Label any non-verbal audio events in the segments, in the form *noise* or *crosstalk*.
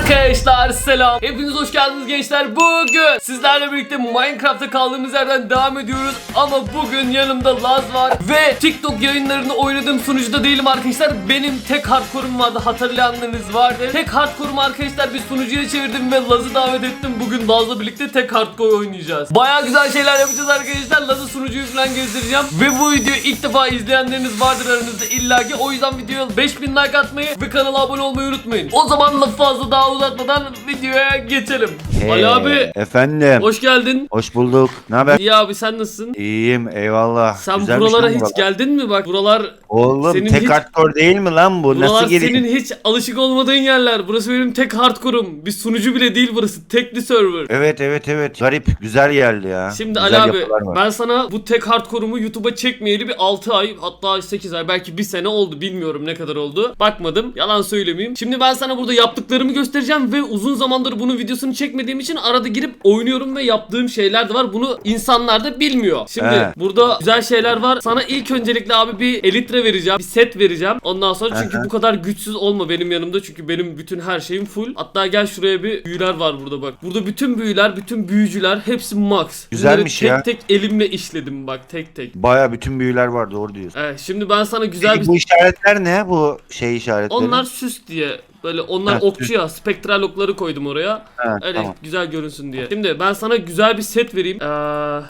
Okay. Arkadaşlar selam. Hepiniz hoş geldiniz gençler. Bugün sizlerle birlikte Minecraft'ta kaldığımız yerden devam ediyoruz. Ama bugün yanımda Laz var ve TikTok yayınlarını oynadığım sunucuda değilim arkadaşlar. Benim tek hardcore'um vardı hatırlayanlarınız vardır. Tek hardcore'umu arkadaşlar bir sunucuya çevirdim ve Laz'ı davet ettim. Bugün Laz'la birlikte tek hardcore oynayacağız. Baya güzel şeyler yapacağız arkadaşlar. Laz'ı sunucuyu falan gezdireceğim. Ve bu videoyu ilk defa izleyenleriniz vardır aranızda illaki. O yüzden videoya 5000 like atmayı ve kanala abone olmayı unutmayın. O zaman lafı fazla daha uzatmadan videoya geçelim. Ali abi Efendim. Hoş, hoş geldin. bulduk. Ne haber? İyi abi sen nasılsın? İyiyim eyvallah. Sen Güzelmiş buralara lan hiç buralar. geldin mi bak buralar Oğlum senin tek hiç- hardcore değil mi lan bu? buralar Nasıl geleyim? senin hiç alışık olmadığın yerler. Burası benim tek hardcore'um. Bir sunucu bile değil burası. Tekli server. Evet evet evet. Garip güzel geldi ya. Şimdi Güzel Ali abi ben sana bu tek hardcore'umu YouTube'a çekmeyeli bir 6 ay hatta 8 ay belki 1 sene oldu bilmiyorum ne kadar oldu. Bakmadım yalan söylemeyeyim. Şimdi ben sana burada yaptıklarımı göstereceğim ve uzun zamandır bunun videosunu çekmediğim için arada girip oynuyorum ve yaptığım şeyler de var. Bunu insanlar da bilmiyor. Şimdi He. burada güzel şeyler var. Sana ilk öncelikle abi bir elitre vereceğim. Bir set vereceğim. Ondan sonra çünkü bu kadar güçsüz olma benim yanımda. Çünkü benim bütün her şeyim full. Hatta gel şuraya bir büyüler var burada bak. Burada bütün büyüler, bütün büyücüler hepsi max. Güzelmiş Bunları ya. tek tek elimle işledim bak tek tek. Baya bütün büyüler var doğru diyorsun. Evet şimdi ben sana güzel Peki bir... bu işaretler ne? Bu şey işaretleri. Onlar süs diye. Böyle onlar okçu ya. Spektral okları koydum oraya. Ha, Öyle tamam. güzel görünsün diye. Şimdi ben sana güzel bir set vereyim. Ee,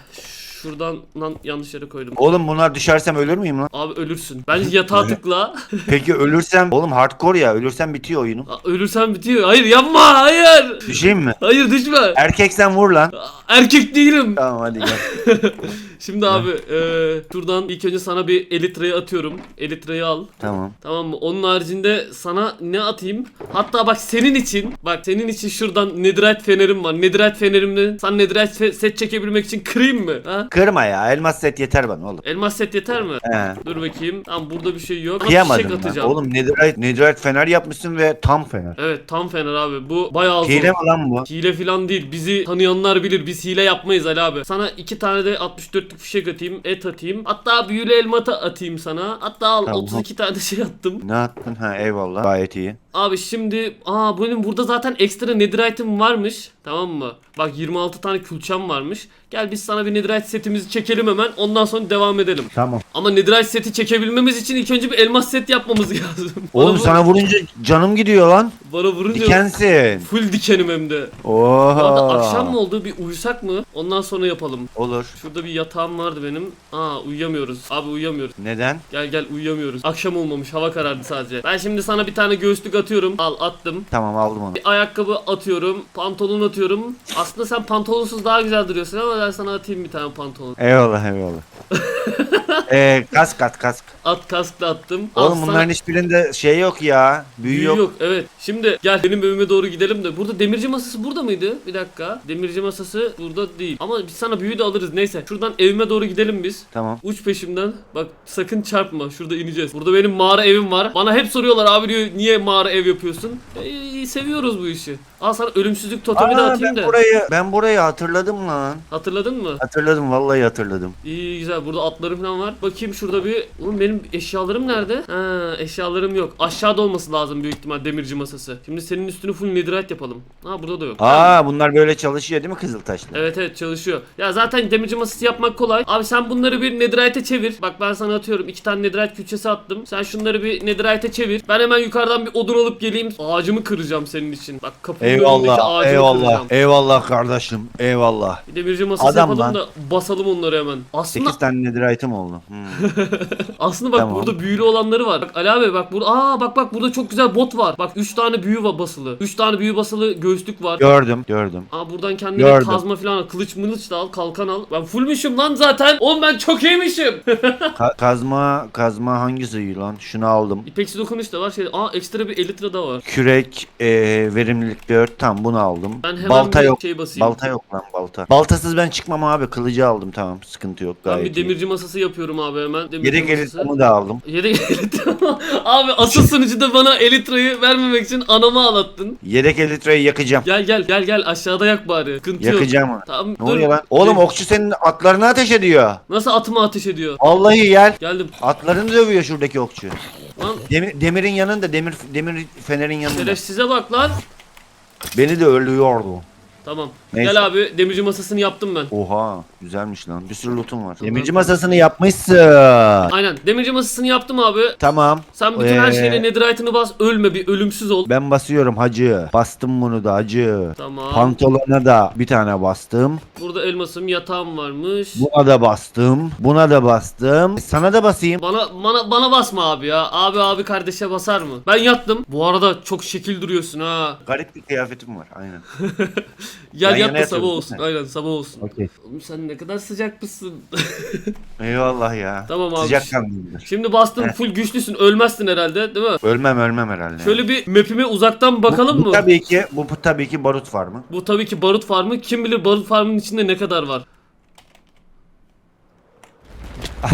şuradan lan yanlış yere koydum. Oğlum bunlar düşersem ölür müyüm lan? Abi ölürsün. Bence yatağa tıkla. *laughs* Peki ölürsem oğlum hardcore ya ölürsem bitiyor oyunum. Aa, Ölürsen bitiyor. Hayır yapma. Hayır. Düşeyim mi? Hayır düşme. Erkeksen vur lan. Erkek değilim. Tamam hadi gel. *laughs* Şimdi abi e, şuradan ilk önce sana bir elitreyi atıyorum. Elitreyi al. tamam. Tamam mı? Onun haricinde sana ne atayım? Hatta bak senin için, bak senin için şuradan Netherite fenerim var. Netherite fenerimle sen Netherite fe- set çekebilmek için kırayım mı? Ha? Kırma ya elmas set yeter bana oğlum. Elmas set yeter mi? He. Dur bakayım. Tamam burada bir şey yok. Ama Kıyamadım atacağım. Oğlum netherite, netherite fener yapmışsın ve tam fener. Evet tam fener abi. Bu bayağı zor. Hile mi lan bu? Hile falan değil. Bizi tanıyanlar bilir. Biz hile yapmayız Ali abi. Sana iki tane de 64'lük fişek atayım. Et atayım. Hatta büyülü elmata atayım sana. Hatta al Tamam. 32 tane şey attım. Ne attın? Ha eyvallah. Gayet iyi. Abi şimdi aa benim burada zaten ekstra netherite'im varmış. Tamam mı? Bak 26 tane külçem varmış. Gel biz sana bir netherite setimizi çekelim hemen. Ondan sonra devam edelim. Tamam. Ama netherite seti çekebilmemiz için ilk önce bir elmas set yapmamız *laughs* lazım. Oğlum Bana sana vurunca canım gidiyor lan. bana vurunca Dikensin. full dikenim hem de. Bu Oha. akşam mı oldu? Bir uyusak mı? Ondan sonra yapalım. Olur. Şurada bir yatağım vardı benim. Aa uyuyamıyoruz. Abi uyuyamıyoruz. Neden? Gel gel uyuyamıyoruz. Akşam olmamış. Hava karardı sadece. Ben şimdi sana bir tane göğüslük atıyorum. Al attım. Tamam aldım onu. Bir ayakkabı atıyorum. Pantolon atıyorum. Aslında sen pantolonsuz daha güzel duruyorsun ama ben sana atayım bir tane pantolon. Eyvallah eyvallah. Eee *laughs* kask at kask. At kask da attım. Oğlum sana- bunların hiçbirinde şey yok ya. Büyü, Büyü yok. yok. Evet. Şimdi gel benim evime doğru gidelim de. Burada demirci masası burada mıydı? Bir dakika. Demirci masası burada değil. Ama biz sana büyü de alırız. Neyse. Şuradan evime doğru gidelim biz. Tamam. Uç peşimden. Bak sakın çarpma. Şurada ineceğiz. Burada benim mağara evim var. Bana hep soruyorlar abi diyor niye mağara ev yapıyorsun? E, seviyoruz bu işi. Al sana ölümsüzlük totemi de Aa, atayım ben da. burayı ben burayı hatırladım lan. Hatırladın mı? Hatırladım vallahi hatırladım. İyi güzel. Burada atlarım falan var. Bakayım şurada bir. Oğlum benim eşyalarım nerede? Ha eşyalarım yok. Aşağıda olması lazım büyük ihtimal demirci masası. Şimdi senin üstünü full netherite yapalım. Ha burada da yok. Aa bunlar böyle çalışıyor değil mi Kızıltaşlı? Evet evet çalışıyor. Ya zaten demirci masası yapmak kolay. Abi sen bunları bir netherite'e çevir. Bak ben sana atıyorum. iki tane netherite külçesi attım. Sen şunları bir netherite'e çevir. Ben hemen yukarıdan bir odun alıp geleyim. Ağacımı kıracağım senin için. Bak kapının önündeki Eyvallah, ağacımı eyvallah, kıracağım. eyvallah kardeşim, eyvallah. Bir demirci masası Adam yapalım lan. da basalım onları hemen. Aslında 8 tane netherite'im oldu. Hmm. Aslında *laughs* bak Tamam. burada büyülü olanları var. Bak Ali abi bak burada aa bak bak burada çok güzel bot var. Bak 3 tane büyü var basılı. 3 tane büyü basılı göğüslük var. gördüm, gördüm. Aa buradan kendine Gördüm. kazma falan al. Kılıç mılıç da al, kalkan al. Ben fullmüşüm lan zaten. Oğlum ben çok iyiymişim. *laughs* Ka- kazma, kazma hangisi iyi lan? Şunu aldım. İpeksi dokunuş da var. Şey, aa ekstra bir elitre da var. Kürek, e, verimlilik 4 tam bunu aldım. Ben hemen balta bir yok. şey basayım. Balta yok lan balta. Baltasız ben çıkmam abi. Kılıcı aldım tamam. Sıkıntı yok Ben gayet bir iyi. demirci masası yapıyorum abi hemen. Demirci Yedek masası. Elitremi de aldım. Yedek elitre. *laughs* abi asıl sunucuda bana elitreyi vermemek için anamı ağlattın. Yedek elitreyi yakacağım. Gel gel gel gel aşağıda yak bari. Sıkıntı yok. Yakacağım onu. Tamam Ne dur. oluyor lan? Oğlum okçu senin atlarını ateş ediyor. Nasıl atıma ateş ediyor? Vallahi gel. Geldim. Atlarını dövüyor şuradaki okçu. Lan Demir, demirin yanında, demir demir fenerin yanında. şerefsize bak lan. Beni de öldürüyordu. Tamam. Neyse. Gel abi demirci masasını yaptım ben. Oha güzelmiş lan. Bir sürü lootum var. Demirci masasını yapmışsın. Aynen. Demirci masasını yaptım abi. Tamam. Sen bütün her Ee, şeyle netherite'ını bas. Ölme bir ölümsüz ol. Ben basıyorum hacı. Bastım bunu da hacı. Tamam. Pantolona da bir tane bastım. Burada elmasım yatağım varmış. Buna da bastım. Buna da bastım. Sana da basayım. Bana bana bana basma abi ya. Abi abi kardeşe basar mı? Ben yattım. Bu arada çok şekil duruyorsun ha. Garip bir kıyafetim var. Aynen. *laughs* Ben yat da sabah olsun. Aynen sabah olsun. Okey. Oğlum sen ne kadar sıcak mısın? *laughs* Eyvallah ya. Tamam abi. Sıcak kanlıyımdır. Şimdi bastın full güçlüsün. Ölmezsin herhalde değil mi? Ölmem ölmem herhalde. Şöyle bir map'ime uzaktan bakalım bu, bu mı? tabii ki bu, bu tabii ki barut farmı. Bu tabii ki barut farmı. Kim bilir barut farmının içinde ne kadar var.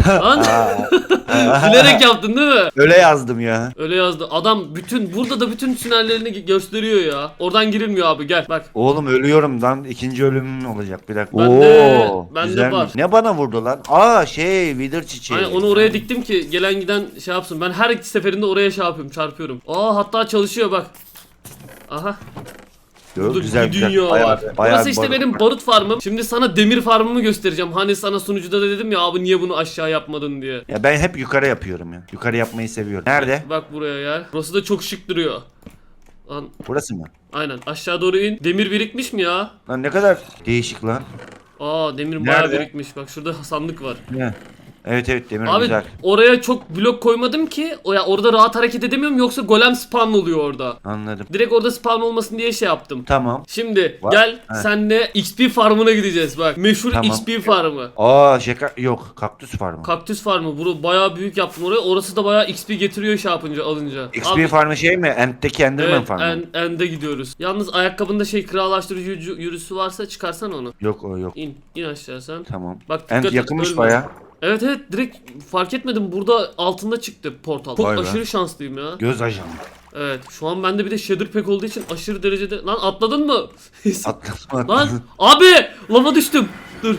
Lan *laughs* bilerek yaptın değil mi? Öyle yazdım ya. Öyle yazdı. Adam bütün burada da bütün tünellerini gö- gösteriyor ya. Oradan girilmiyor abi gel bak. Oğlum ölüyorum lan. ikinci ölümüm olacak bir dakika. Ben de- ben de güzelmiş. var. Ne bana vurdu lan? Aa şey vidir çiçeği. Hani onu oraya diktim ki gelen giden şey yapsın. Ben her iki seferinde oraya şey yapıyorum, çarpıyorum. Aa hatta çalışıyor bak. Aha. Burada güzel bir güzel. dünya Bayağı- var. bayağı Burası işte barut benim barut farmım. Şimdi sana demir farmımı göstereceğim. Hani sana sunucuda da dedim ya abi niye bunu aşağı yapmadın diye. Ya ben hep yukarı yapıyorum ya. Yukarı yapmayı seviyorum. Nerede? Bak buraya gel. Burası da çok şık duruyor. Lan Burası mı? aynen aşağı doğru in. Demir birikmiş mi ya? Lan ne kadar değişik lan. Aa demir bayağı Nerede? birikmiş. Bak şurada sandık var. Ne? Evet evet demir Abi güzel. oraya çok blok koymadım ki o ya orada rahat hareket edemiyorum yoksa golem spawn oluyor orada. Anladım. Direkt orada spawn olmasın diye şey yaptım. Tamam. Şimdi Var. gel He. senle XP farmına gideceğiz bak. Meşhur Tamam. XP farmı. Aa şaka yok kaktüs farmı. Kaktüs farmı. Bunu bayağı büyük yaptım oraya. Orası da bayağı XP getiriyor şey yapınca alınca. XP Abi, farmı şey mi? End'deki Enderman Evet, farmı. en, ende gidiyoruz. Yalnız ayakkabında şey krallaştırıcı yürü- yürüsü varsa çıkarsan onu. Yok o yok. İn, in aşağı sen. Tamam. Bak End dikkat et, yakınmış ölme. baya. Evet evet direkt fark etmedim burada altında çıktı portal. Çok Vay be. aşırı şanslıyım ya. Göz ajanı. Evet şu an bende bir de shader pack olduğu için aşırı derecede... Lan atladın mı? *laughs* Atlasma. Lan abi lava düştüm. Dur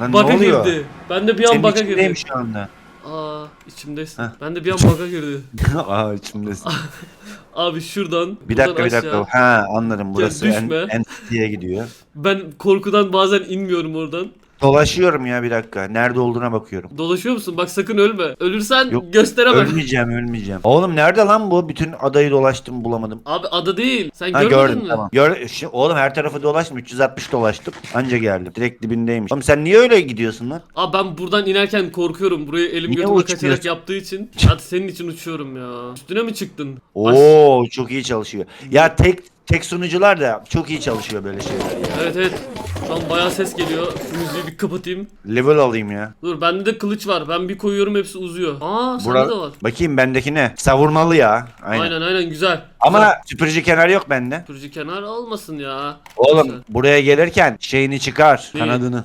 Lan ne bug'a oluyor? girdi. Ben de bir an Senin bug'a içindeyim girdi. şu anda. Aa içimdesin. Heh. Ben de bir an bug'a girdi. *laughs* Aa içimdesin. *laughs* Abi şuradan. Bir buradan dakika bir dakika. aşağı. Ha anladım. Burası en, düşme. Entity'ye gidiyor. Ben korkudan bazen inmiyorum oradan. Dolaşıyorum ya bir dakika. Nerede olduğuna bakıyorum. Dolaşıyor musun? Bak sakın ölme. Ölürsen Yok, gösteremem. Ölmeyeceğim ölmeyeceğim. Oğlum nerede lan bu? Bütün adayı dolaştım bulamadım. Abi ada değil. Sen Ha görmedin gördüm mi? tamam. Gör, Şi- oğlum her tarafı dolaştım. 360 dolaştım. Anca geldim. Direkt dibindeymiş. Oğlum sen niye öyle gidiyorsun lan? Abi ben buradan inerken korkuyorum. Burayı elim Niye götüme kaçarak uçmuyorsun? yaptığı için. *laughs* Hadi senin için uçuyorum ya. Üstüne mi çıktın? Aş- Oo çok iyi çalışıyor. Ya tek tek sunucular da çok iyi çalışıyor böyle şeyler ya. Evet evet. Şu an bayağı ses geliyor. Şu müziği bir kapatayım. Level alayım ya. Dur bende de kılıç var. Ben bir koyuyorum hepsi uzuyor. Aa sende Bura- de var. Bakayım bendeki ne? Savurmalı ya. Aynen. Aynen aynen, güzel. Ama Güzel. süpürücü kenar yok bende. Sürücü kenar olmasın ya. Oğlum Güzel. buraya gelirken şeyini çıkar. Neyi? Kanadını.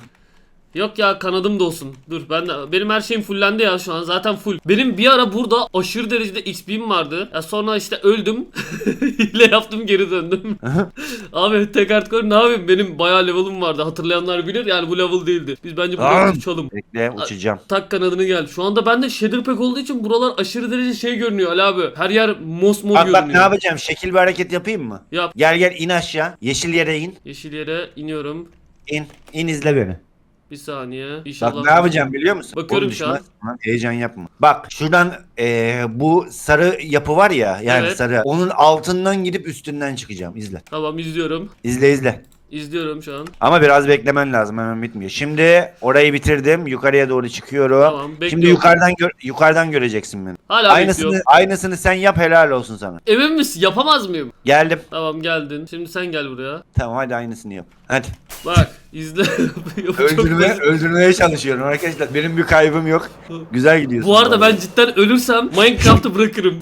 Yok ya kanadım da olsun. Dur ben de benim her şeyim fullendi ya şu an zaten full. Benim bir ara burada aşırı derecede XP'm vardı. Ya sonra işte öldüm. *laughs* Hile yaptım geri döndüm. *laughs* Abi tek hardcore ne yapayım benim bayağı level'ım vardı. Hatırlayanlar bilir yani bu level değildi. Biz bence Lan! buradan uçalım. Bekle uçacağım. Tak kanadını gel. Şu anda bende shader pack olduğu için buralar aşırı derece şey görünüyor Ali abi. Her yer mosmor Bak görünüyor. bak ne yapacağım? Şekil bir hareket yapayım mı? Yap. Gel gel in aşağı. Yeşil yere in. Yeşil yere iniyorum. İn. İn izle beni. Bir saniye. İnşallah. Bak ne yapacağım biliyor musun? Bakıyorum şu an. lan, Heyecan yapma. Bak şuradan eee, bu sarı yapı var ya yani Evet. sarı. Onun altından gidip üstünden çıkacağım. İzle. Tamam izliyorum. İzle izle. İzliyorum şu an. Ama biraz beklemen lazım hemen bitmiyor. Şimdi orayı bitirdim. Yukarıya doğru çıkıyorum. Tamam, Şimdi bekliyorum. yukarıdan gör- yukarıdan göreceksin beni. Hala Aynısını bekliyorum. aynısını sen yap helal olsun sana. Emin misin? Yapamaz mıyım? Geldim. Tamam geldin. Şimdi sen gel buraya. Tamam hadi aynısını yap. Hadi. Bak izle. *laughs* Çok Öldürme, basit. öldürmeye çalışıyorum arkadaşlar. Benim bir kaybım yok. Güzel gidiyorsun. Bu arada ben cidden ölürsem Minecraft'ı bırakırım.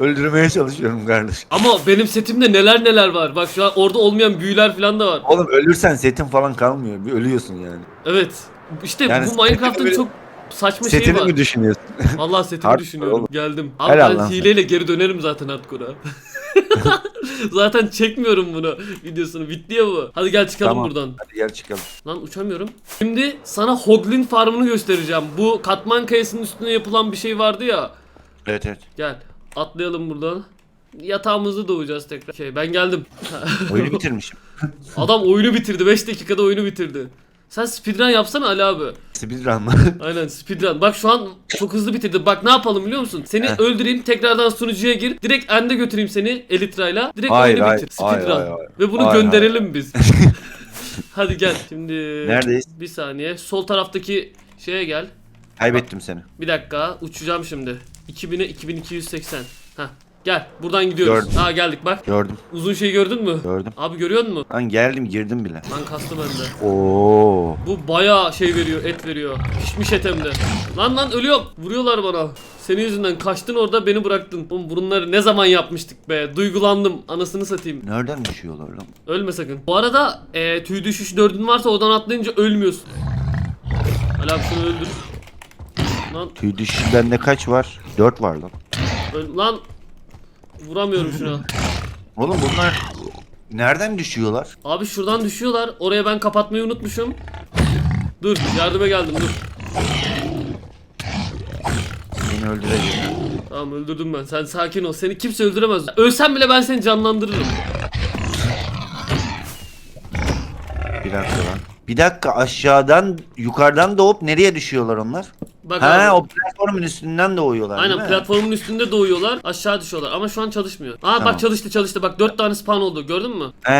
Öldürmeye çalışıyorum kardeş. Ama benim setimde neler neler var. Bak şu an orada olmayan büyüler falan da var. Oğlum ölürsen setin falan kalmıyor. Bir ölüyorsun yani. Evet. İşte Yani bu Minecraft'ın setini- çok saçma şeyi Setini var. mi düşünüyorsun? *laughs* Vallahi setimi düşünüyorum. oğlum. Geldim. Abi Helal ben lan hileyle geri dönerim zaten hardcore'a. *laughs* zaten çekmiyorum bunu videosunu. Bitti ya bu. Hadi gel çıkalım Tamam. buradan. Hadi gel çıkalım. Lan uçamıyorum. Şimdi sana Hoglin farmını göstereceğim. Bu katman kayasının üstüne yapılan bir şey vardı ya. Evet evet. Gel. Atlayalım buradan. Yatağımızda doğacağız tekrar. Şey ben geldim. *laughs* Oyunu bitirmişim. *laughs* Adam oyunu bitirdi. 5 dakikada oyunu bitirdi. Sen speedrun yapsana Ali abi. Speedrun mı? *laughs* Aynen speedrun. Bak şu an çok hızlı bitirdi. Bak ne yapalım biliyor musun? Seni Heh. öldüreyim tekrardan sunucuya gir. Direkt ende götüreyim seni Elytra'yla. Direkt Hayır, oyunu hayır, bitir. hayır, Speedrun. hayır, hayır. Ve bunu Hayır, gönderelim biz. Hadi gel şimdi. Neredeyiz? Bir saniye. Sol taraftaki şeye gel. Kaybettim seni. Bir dakika uçacağım şimdi. 2000'e 2280. Heh. Gel buradan gidiyoruz. Gördüm. Ha geldik bak. Gördüm. Uzun şey gördün mü? Gördüm. Abi görüyor musun? Lan geldim girdim bile. Lan kastı bende. Oo. Bu bayağı şey veriyor, et veriyor. Pişmiş et hem de. Lan lan ölüyorum. Vuruyorlar bana. Senin yüzünden kaçtın orada beni bıraktın. Oğlum bunları ne zaman yapmıştık be? Duygulandım. Anasını satayım. Nereden düşüyorlar lan? Ölme sakın. Bu arada e, tüy düşüş dördün varsa oradan atlayınca ölmüyorsun. Ali abi şunu öldür. Lan Tüy düşü bende kaç var? 4 var lan. öl- lan vuramıyorum şuna. Oğlum bunlar nereden düşüyorlar? Abi şuradan düşüyorlar. Oraya ben kapatmayı unutmuşum. Dur yardıma geldim dur. Beni öldüreceğim. Tamam öldürdüm ben. Sen sakin ol. Seni kimse öldüremez. Ölsem bile ben seni canlandırırım. Bir dakika lan. Bir dakika aşağıdan yukarıdan doğup nereye düşüyorlar onlar? Bak Ha abi. o platformun üstünden doğuyorlar Aynen değil mi? platformun üstünde doğuyorlar. Aşağı düşüyorlar. Ama şu an çalışmıyor. Aa Tamam. bak çalıştı çalıştı. Bak 4 tane spawn oldu. Gördün mü? He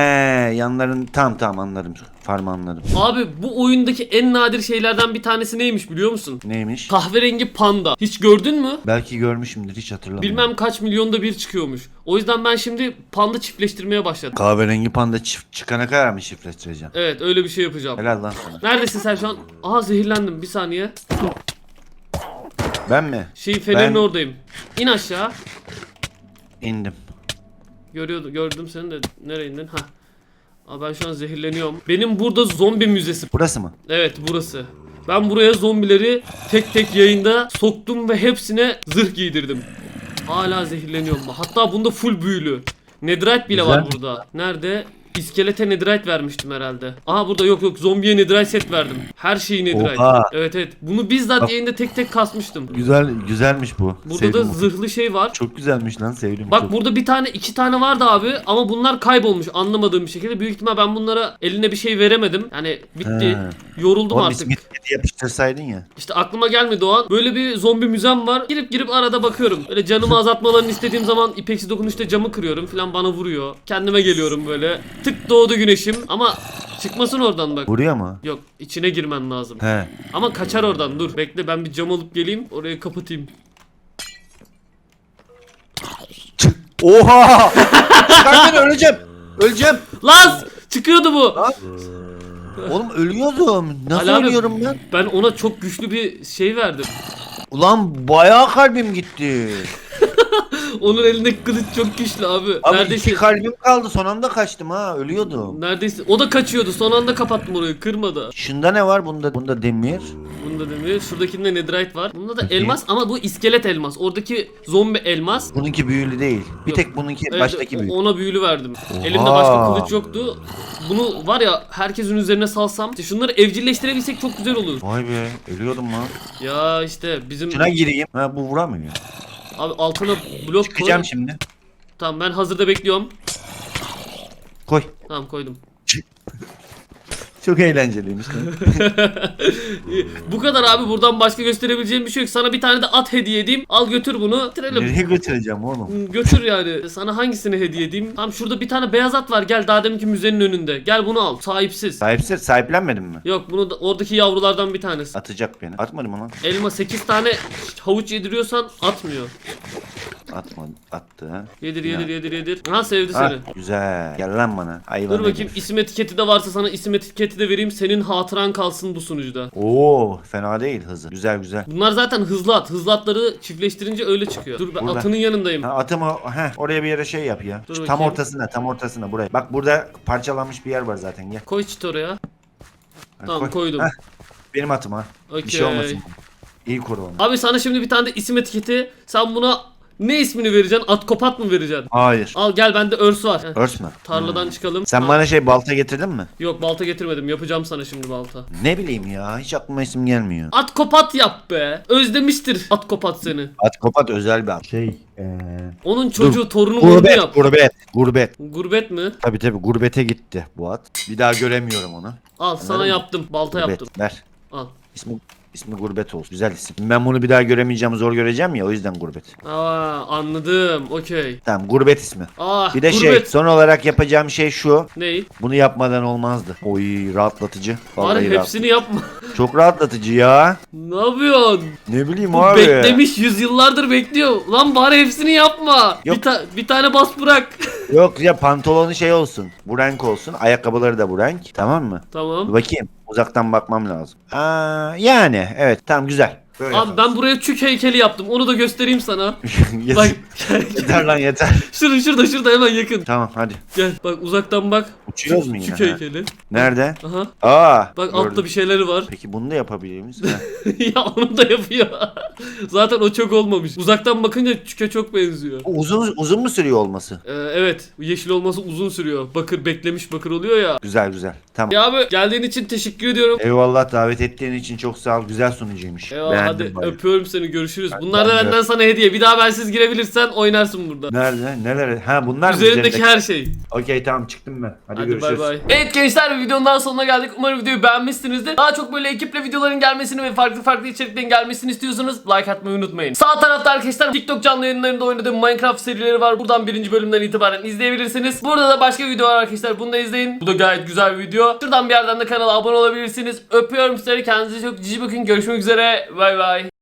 yanların tam tam anladım. Farm anladım. Abi bu oyundaki en nadir şeylerden bir tanesi neymiş biliyor musun? Neymiş? Kahverengi panda. Hiç gördün mü? Belki görmüşümdür hiç hatırlamıyorum. Bilmem kaç milyonda bir çıkıyormuş. O yüzden ben şimdi panda çiftleştirmeye başladım. Kahverengi panda çift çıkana kadar mı şifretleyeceğim? Evet öyle bir şey yapacağım. Helal lan sana. Neredesin sen şu an? Aha zehirlendim bir saniye. Ben mi? Şey fenerin Ben- oradayım. İn aşağı. İndim. Görüyordu, gördüm seni de. Nereye indin? Ha. Aa, ben şu an zehirleniyorum. Benim burada zombi müzesi. Burası mı? Evet burası. Ben buraya zombileri tek tek yayında soktum ve hepsine zırh giydirdim. Hala zehirleniyorum. Hatta bunda full büyülü. Netherite bile var Güzel. burada. Nerede? İskelete netherite vermiştim herhalde. Aha burada yok yok zombiye netherite set verdim. Her şeyi netherite. Oha. Evet evet. Bunu bizzat Bak. yayında tek tek kasmıştım. Güzel güzelmiş bu. Burada Sevdim da bu. zırhlı şey var. Çok güzelmiş lan sevdim. Bak çok. burada bir tane iki tane vardı abi ama bunlar kaybolmuş anlamadığım bir şekilde. Büyük ihtimal ben bunlara eline bir şey veremedim. Yani bitti. He. Yoruldum Oğlum artık. ismini yapıştırsaydın ya. İşte aklıma gelmedi o an. Böyle bir zombi müzem var. Girip girip arada bakıyorum. Böyle canımı azaltmalarını istediğim zaman ipeksi dokunuşta camı kırıyorum falan bana vuruyor. Kendime geliyorum böyle. Tık doğdu güneşim ama çıkmasın oradan bak. Vuruyor mu? Yok içine girmen lazım. He. Ama kaçar oradan dur. Bekle ben bir cam alıp geleyim. Orayı kapatayım. Oha! Çıkar beni öleceğim. Öleceğim. Lan çıkıyordu bu. Lan. Oğlum ölüyordum. Nasıl Ali abi- ölüyorum ben? Ben ona çok güçlü bir şey verdim. Ulan bayağı kalbim gitti. *laughs* Onun elindeki kılıç çok güçlü abi. Abi neredeyse iki kalbim kaldı son anda kaçtım ha ölüyordum. neredeyse o da kaçıyordu. Son anda kapattım orayı. Kırmadı. Şunda ne var bunda? Bunda demir. Bunda demir. Şuradakinde netherite var. Bunda da elmas ama bu iskelet elmas. Oradaki zombi elmas. Bununki büyülü değil. Bir Yok. tek bununki Evet, baştaki o- büyülü. ona büyülü verdim. Elimde başka kılıç yoktu. Bunu var ya herkesin üzerine salsam. işte şunları evcilleştirebilsek çok güzel olur. Vay be ölüyordum lan. Ya işte bizim Şuna gireyim. Ha bu vuramıyor. Abi altına blok koy. Çıkacağım şimdi. Tamam ben hazırda bekliyorum. Koy. Tamam koydum. *laughs* Çok eğlenceliymiş. *laughs* Bu kadar abi buradan başka gösterebileceğim bir şey yok. Sana bir tane de at hediye edeyim. Al götür bunu. Bitirelim. Nereye götüreceğim oğlum? Hmm, Götür yani. Sana hangisini hediye edeyim? Tamam şurada bir tane beyaz at var. Gel daha deminki müzenin önünde. Gel bunu al. Sahipsiz. Sahipsiz sahiplenmedin mi? Yok bunu da, oradaki yavrulardan bir tanesi. Atacak beni. Atmadı mı lan? Elma 8 tane havuç yediriyorsan atmıyor. Atmadı. Attı ha. Yedir Ya. yedir yedir yedir. Ha sevdi seni. güzel. Gel lan bana. Hayvan Dur bakayım herif. isim etiketi de varsa sana isim etiketi de vereyim. Senin hatıran kalsın bu sunucuda. Oo fena değil hızı. Güzel güzel. Bunlar zaten hızlı at. Hızlı atları çiftleştirince öyle çıkıyor. Dur ben Burada. atının yanındayım. Ha, atımı heh, oraya bir yere şey yap ya. Dur Şu tam bakayım. ortasına tam ortasına buraya. Bak burada parçalanmış bir yer var zaten gel. Koy çit oraya. Ha, Tamam, koy. koydum. Heh, benim atım ha. Bir şey Okey. olmasın. İyi koru onu. Abi sana şimdi bir tane de isim etiketi. Sen buna Ne ismini vereceksin? At kopat mı vereceksin? Hayır. Al gel bende örs var. Heh, Örs mü? Tarladan çıkalım. Sen Ha, bana şey balta getirdin mi? Yok balta getirmedim. Yapacağım sana şimdi balta. Ne bileyim ya hiç aklıma isim gelmiyor. At kopat yap be. Özlemiştir at kopat seni. At kopat özel bir at. Şey eee... Onun çocuğu torunu Gurbet, yap. gurbet, gurbet. Gurbet mi? Tabi tabi gurbete gitti bu at. Bir daha göremiyorum onu. Al sana yaptım. Balta Gurbet, yaptım. ver. Al. İsmi, ismi gurbet olsun. Güzel isim. Ben bunu bir daha göremeyeceğim, zor göreceğim ya o yüzden gurbet. Aa anladım. Okey. Tamam gurbet ismi. Ah Bir de şey gurbet. son olarak yapacağım şey şu. Ney? Bunu yapmadan olmazdı. Oy rahatlatıcı. Vallahi Bari rahat- hepsini yapma. *laughs* Çok rahatlatıcı ya. ne yapıyorsun? Ne bileyim Bu abi. beklemiş yüzyıllardır bekliyor. Lan bari hepsini yapma. Yok. Bir, ta- bir tane bas bırak. Yok ya pantolonu şey olsun. Bu renk olsun. Ayakkabıları da bu renk. Tamam mı? Dur tamam. bakayım. Uzaktan bakmam lazım. Aa, yani evet tamam güzel. Böyle Abi ben buraya çük heykeli yaptım. Onu da göstereyim sana. *laughs* Yeter- Bak yeter lan yeter. *laughs* şurada şurada şurada hemen yakın. Tamam hadi. Gel bak uzaktan bak. Uçuyoruz mu yine? Çük Ha. heykeli. Nerede? Aha. Aa. Bak gördüm. altta bir şeyleri var. Peki bunu da yapabilir miyiz? *laughs* Ha. ya onu da yapıyor. Zaten o çok olmamış. Uzaktan bakınca çüke çok benziyor. Bu uzun uzun mu sürüyor olması? Ee, evet. Yeşil olması uzun sürüyor. Bakır beklemiş bakır oluyor ya. Güzel güzel. Tamam. Ya abi geldiğin için teşekkür ediyorum. Eyvallah davet ettiğin için çok sağ ol. Güzel sunucuymuş. Eyvallah hadi bayağı. öpüyorum seni görüşürüz. Bunlar da ben de. benden sana hediye. Bir daha bensiz girebilirsen oynarsın burada. Nerede? Neler? Ha bunlar? Üzerindeki üzerindeki? her şey. Okey tamam çıktım ben. Hadi, Hadi görüşürüz. bay bay. Evet gençler videonun daha sonuna geldik. Umarım videoyu beğenmişsinizdir. Daha çok böyle ekiple videoların gelmesini ve farklı farklı içeriklerin gelmesini istiyorsanız like atmayı unutmayın. Sağ tarafta arkadaşlar TikTok canlı yayınlarında oynadığım Minecraft serileri var. Buradan birinci bölümden itibaren izleyebilirsiniz. Burada da başka video var arkadaşlar. Bunu da izleyin. Bu da gayet güzel bir video. Şuradan bir yerden de kanala abone olabilirsiniz. Öpüyorum sizleri. Kendinize çok cici bakın. Görüşmek üzere. Bay bay. bye.